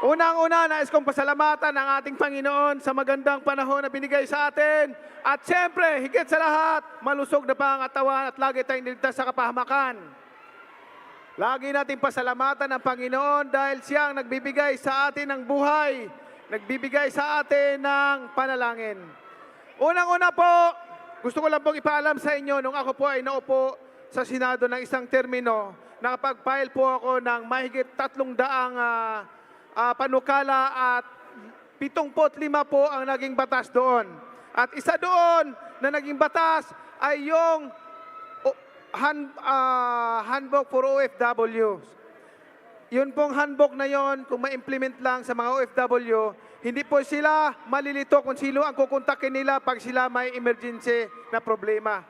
Unang-una, nais kong pasalamatan ang ating Panginoon sa magandang panahon na binigay sa atin. At siyempre, higit sa lahat, malusog na pangatawan at lagi tayong niligtas sa kapahamakan. Lagi nating pasalamatan ang Panginoon dahil siyang nagbibigay sa atin ng buhay, nagbibigay sa atin ng panalangin. Unang-una po, gusto ko lang pong ipaalam sa inyo nung ako po ay naupo sa Senado ng isang termino, nakapag-file po ako ng mahigit tatlong daang ah, ah, panukala at 75 po ang naging batas doon. At isa doon na naging batas ay yung hand, ah, handbook for OFWs. Yun pong handbook na yon, kung ma-implement lang sa mga OFW, hindi po sila malilito kung sino ang kukontakin nila pag sila may emergency na problema.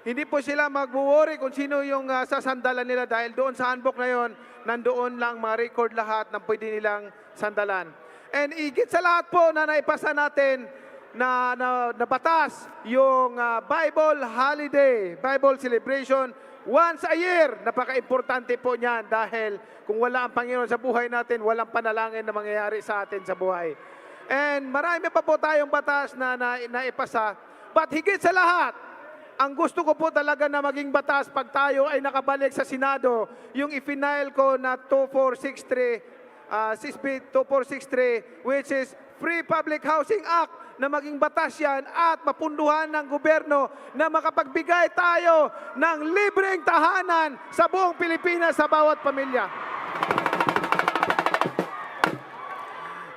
Hindi po sila mag-worry kung sino yung ah, sasandalan nila dahil doon sa handbook na yon, nandoon lang ma-record lahat ng pwede nilang sandalan. And igit sa lahat po na naipasa natin na, na, na yung ah, Bible holiday, Bible celebration, once a year. Napaka-importante po niyan dahil kung wala ang Panginoon sa buhay natin, walang panalangin na mangyayari sa atin sa buhay. And marami pa po tayong batas na, na naipasa. But higit sa lahat, ang gusto ko po talaga na maging batas pag tayo ay nakabalik sa Senado, yung i-final ko na 2463, uh, 6B 2463, which is Free Public Housing Act na maging batas yan at mapunduhan ng gobyerno na makapagbigay tayo ng libreng tahanan sa buong Pilipinas sa bawat pamilya.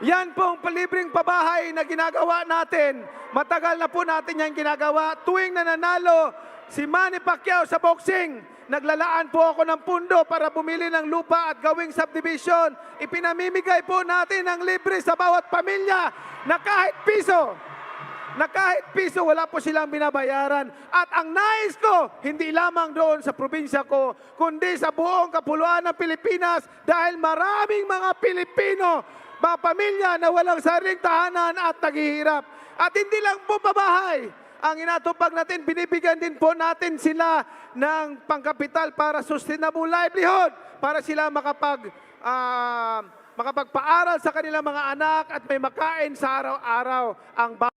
Yan pong palibreng pabahay na ginagawa natin. Matagal na po natin yan ginagawa. Tuwing nananalo si Manny Pacquiao sa boxing, naglalaan po ako ng pundo para bumili ng lupa at gawing subdivision. Ipinamimigay po natin ng libre sa bawat pamilya na kahit piso na kahit piso wala po silang binabayaran. At ang nais ko, hindi lamang doon sa probinsya ko, kundi sa buong kapuluan ng Pilipinas dahil maraming mga Pilipino, mga pamilya na walang sariling tahanan at naghihirap. At hindi lang po babahay. Ang inatupag natin, binibigyan din po natin sila ng pangkapital para sustainable livelihood, para sila makapag ah, makapagpaaral sa kanilang mga anak at may makain sa araw-araw ang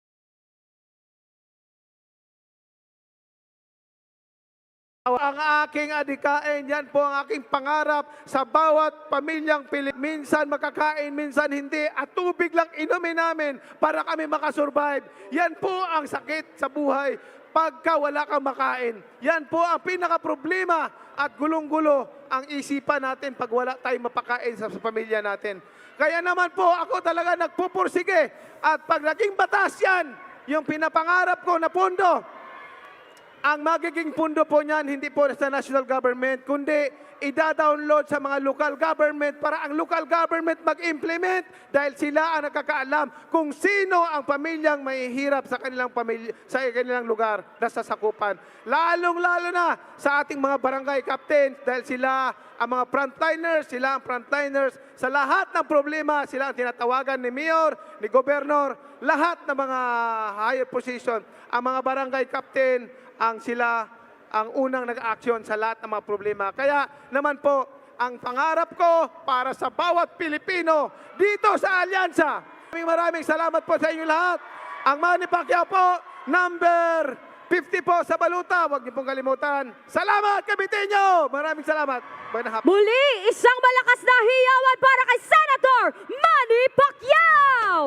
Ang aking adikain, yan po ang aking pangarap sa bawat pamilyang Pilip. Minsan makakain, minsan hindi. At tubig lang inumin namin para kami makasurvive. Yan po ang sakit sa buhay pagka wala kang makain. Yan po ang pinaka-problema at gulong-gulo ang isipan natin pag wala tayong mapakain sa, sa pamilya natin. Kaya naman po ako talaga nagpupursige at pag naging batas yan, yung pinapangarap ko na pundo, ang magiging pundo po niyan, hindi po sa national government, kundi ida-download sa mga local government para ang local government mag-implement dahil sila ang nakakaalam kung sino ang pamilyang mahihirap sa kanilang pamilya sa kanilang lugar na sasakupan. Lalong-lalo na sa ating mga barangay captains dahil sila ang mga frontliners, sila ang frontliners sa lahat ng problema, sila ang tinatawagan ni mayor, ni gobernador, lahat ng mga higher position, ang mga barangay captain, ang sila ang unang nag-action sa lahat ng mga problema. Kaya naman po, ang pangarap ko para sa bawat Pilipino dito sa Alyansa. Maraming maraming salamat po sa inyo lahat. Ang Manny Pacquiao po, number 50 po sa baluta. Huwag niyo pong kalimutan. Salamat, Kabitenyo! Maraming salamat. Muli, isang malakas na hiyawan para kay Senator Manny Pacquiao!